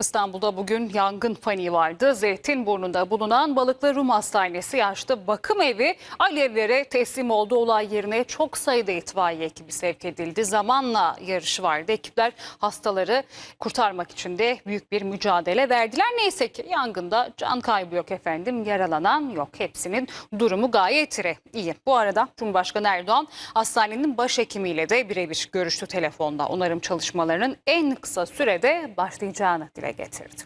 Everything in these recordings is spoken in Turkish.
İstanbul'da bugün yangın paniği vardı. Zeytinburnu'nda bulunan Balıklı Rum Hastanesi yaşlı bakım evi alevlere teslim oldu. Olay yerine çok sayıda itfaiye ekibi sevk edildi. Zamanla yarışı vardı. Ekipler hastaları kurtarmak için de büyük bir mücadele verdiler. Neyse ki yangında can kaybı yok efendim. Yaralanan yok. Hepsinin durumu gayet iyi. Bu arada Cumhurbaşkanı Erdoğan hastanenin başhekimiyle de birebir görüştü telefonda. Onarım çalışmalarının en kısa sürede başlayacağını dile getirdi.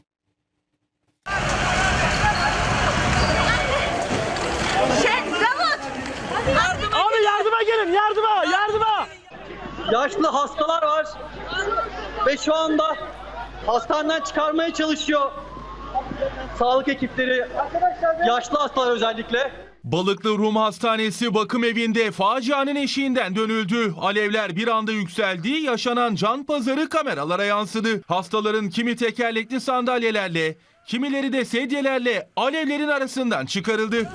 Abi yardıma gelin yardıma yardıma. yaşlı hastalar var ve şu anda hastaneden çıkarmaya çalışıyor sağlık ekipleri, yaşlı hastalar özellikle. Balıklı Rum Hastanesi bakım evinde facianın eşiğinden dönüldü. Alevler bir anda yükseldi. Yaşanan can pazarı kameralara yansıdı. Hastaların kimi tekerlekli sandalyelerle, kimileri de sedyelerle alevlerin arasından çıkarıldı.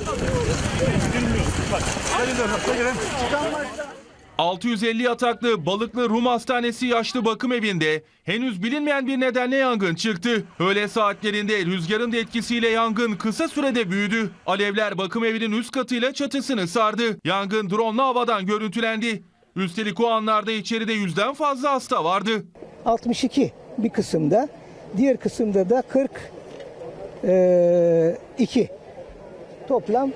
650 yataklı Balıklı Rum Hastanesi yaşlı bakım evinde henüz bilinmeyen bir nedenle yangın çıktı. Öğle saatlerinde rüzgarın da etkisiyle yangın kısa sürede büyüdü. Alevler bakım evinin üst katıyla çatısını sardı. Yangın drone havadan görüntülendi. Üstelik o anlarda içeride yüzden fazla hasta vardı. 62 bir kısımda, diğer kısımda da 42. Toplam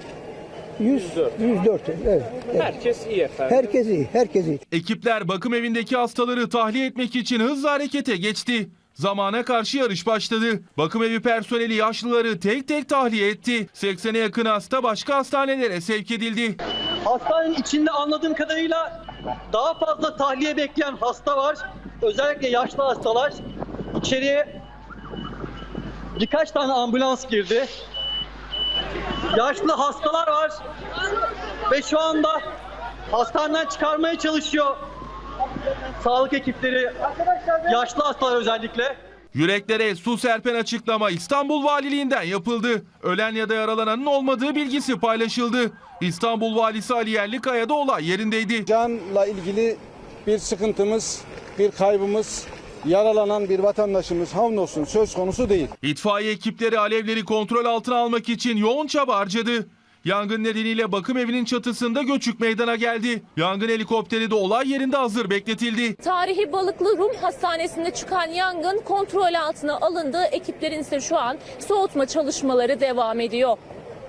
100, 104. Evet, evet. Herkes iyi efendim. Herkes iyi, herkes iyi. Ekipler bakım evindeki hastaları tahliye etmek için hızla harekete geçti. Zamana karşı yarış başladı. Bakım evi personeli yaşlıları tek tek tahliye etti. 80'e yakın hasta başka hastanelere sevk edildi. Hastanenin içinde anladığım kadarıyla daha fazla tahliye bekleyen hasta var. Özellikle yaşlı hastalar. İçeriye birkaç tane ambulans girdi. Yaşlı hastalar var ve şu anda hastaneden çıkarmaya çalışıyor sağlık ekipleri, yaşlı hastalar özellikle. Yüreklere su serpen açıklama İstanbul Valiliğinden yapıldı. Ölen ya da yaralananın olmadığı bilgisi paylaşıldı. İstanbul Valisi Ali Yerlikaya da olay yerindeydi. Canla ilgili bir sıkıntımız, bir kaybımız, yaralanan bir vatandaşımız hamdolsun söz konusu değil. İtfaiye ekipleri alevleri kontrol altına almak için yoğun çaba harcadı. Yangın nedeniyle bakım evinin çatısında göçük meydana geldi. Yangın helikopteri de olay yerinde hazır bekletildi. Tarihi Balıklı Rum Hastanesi'nde çıkan yangın kontrol altına alındı. Ekiplerin ise şu an soğutma çalışmaları devam ediyor.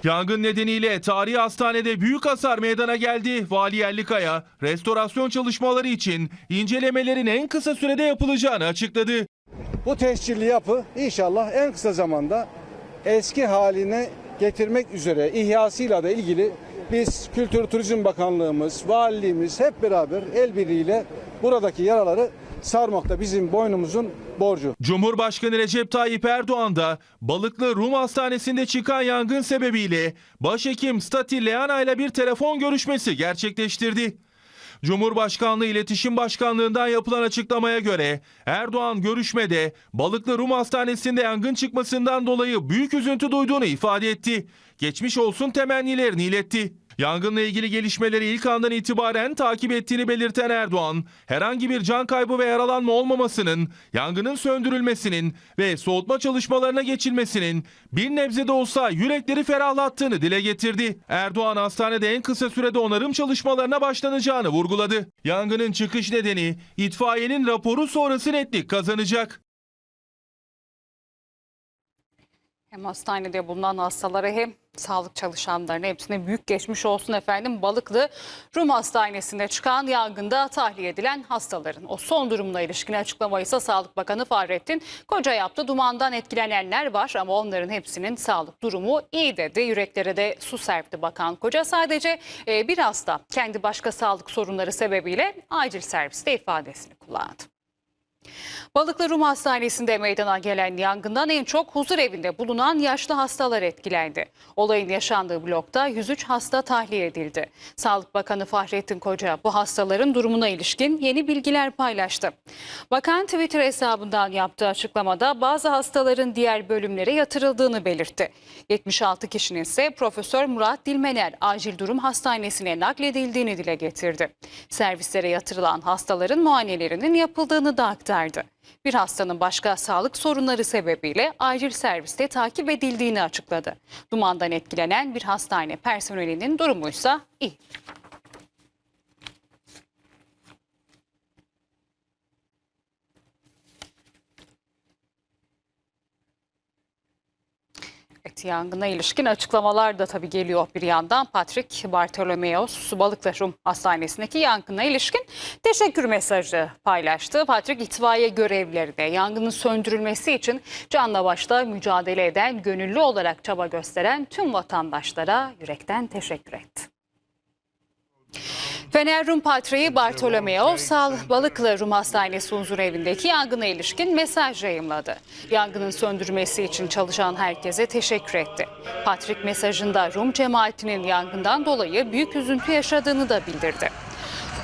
Yangın nedeniyle tarihi hastanede büyük hasar meydana geldi. Vali Yerlikaya, restorasyon çalışmaları için incelemelerin en kısa sürede yapılacağını açıkladı. Bu tescilli yapı inşallah en kısa zamanda eski haline getirmek üzere ihyasıyla da ilgili biz Kültür Turizm Bakanlığımız, valiliğimiz hep beraber el birliğiyle buradaki yaraları sarmakta bizim boynumuzun borcu. Cumhurbaşkanı Recep Tayyip Erdoğan da Balıklı Rum Hastanesi'nde çıkan yangın sebebiyle Başhekim Stati Leana ile bir telefon görüşmesi gerçekleştirdi. Cumhurbaşkanlığı İletişim Başkanlığından yapılan açıklamaya göre Erdoğan görüşmede Balıklı Rum Hastanesi'nde yangın çıkmasından dolayı büyük üzüntü duyduğunu ifade etti. Geçmiş olsun temennilerini iletti. Yangınla ilgili gelişmeleri ilk andan itibaren takip ettiğini belirten Erdoğan, herhangi bir can kaybı ve yaralanma olmamasının, yangının söndürülmesinin ve soğutma çalışmalarına geçilmesinin bir nebze de olsa yürekleri ferahlattığını dile getirdi. Erdoğan hastanede en kısa sürede onarım çalışmalarına başlanacağını vurguladı. Yangının çıkış nedeni itfaiyenin raporu sonrası netlik kazanacak. Hem hastanede bulunan hastalara hem sağlık çalışanlarına hepsine büyük geçmiş olsun efendim. Balıklı Rum Hastanesi'nde çıkan yangında tahliye edilen hastaların o son durumuna ilişkin açıklamayı ise Sağlık Bakanı Fahrettin Koca yaptı. Dumandan etkilenenler var ama onların hepsinin sağlık durumu iyi dedi. Yüreklere de su serpti Bakan Koca. Sadece e, bir hasta kendi başka sağlık sorunları sebebiyle acil serviste ifadesini kullandı. Balıklı Rum Hastanesi'nde meydana gelen yangından en çok huzur evinde bulunan yaşlı hastalar etkilendi. Olayın yaşandığı blokta 103 hasta tahliye edildi. Sağlık Bakanı Fahrettin Koca bu hastaların durumuna ilişkin yeni bilgiler paylaştı. Bakan Twitter hesabından yaptığı açıklamada bazı hastaların diğer bölümlere yatırıldığını belirtti. 76 kişinin ise Profesör Murat Dilmener Acil Durum Hastanesi'ne nakledildiğini dile getirdi. Servislere yatırılan hastaların muayenelerinin yapıldığını da aktardı. Verdi. Bir hastanın başka sağlık sorunları sebebiyle acil serviste takip edildiğini açıkladı. Dumandan etkilenen bir hastane personelinin durumuysa iyi. Evet, yangına ilişkin açıklamalar da tabii geliyor bir yandan. Patrick Bartolomeos Balıklı Rum Hastanesi'ndeki yangına ilişkin teşekkür mesajı paylaştı. Patrick itfaiye görevlilerine yangının söndürülmesi için canla başla mücadele eden, gönüllü olarak çaba gösteren tüm vatandaşlara yürekten teşekkür etti. Fener Rum Patriği Bartolomeo Sal Balıklı Rum Hastanesi huzur evindeki yangına ilişkin mesaj yayımladı. Yangının söndürmesi için çalışan herkese teşekkür etti. Patrik mesajında Rum cemaatinin yangından dolayı büyük üzüntü yaşadığını da bildirdi.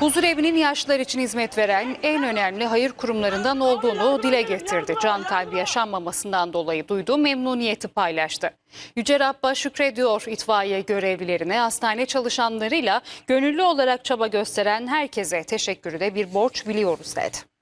Huzur evinin yaşlılar için hizmet veren en önemli hayır kurumlarından olduğunu dile getirdi. Can kaybı yaşanmamasından dolayı duyduğu memnuniyeti paylaştı. Yüce Rabb'a şükrediyor itfaiye görevlilerine, hastane çalışanlarıyla gönüllü olarak çaba gösteren herkese teşekkürü de bir borç biliyoruz dedi.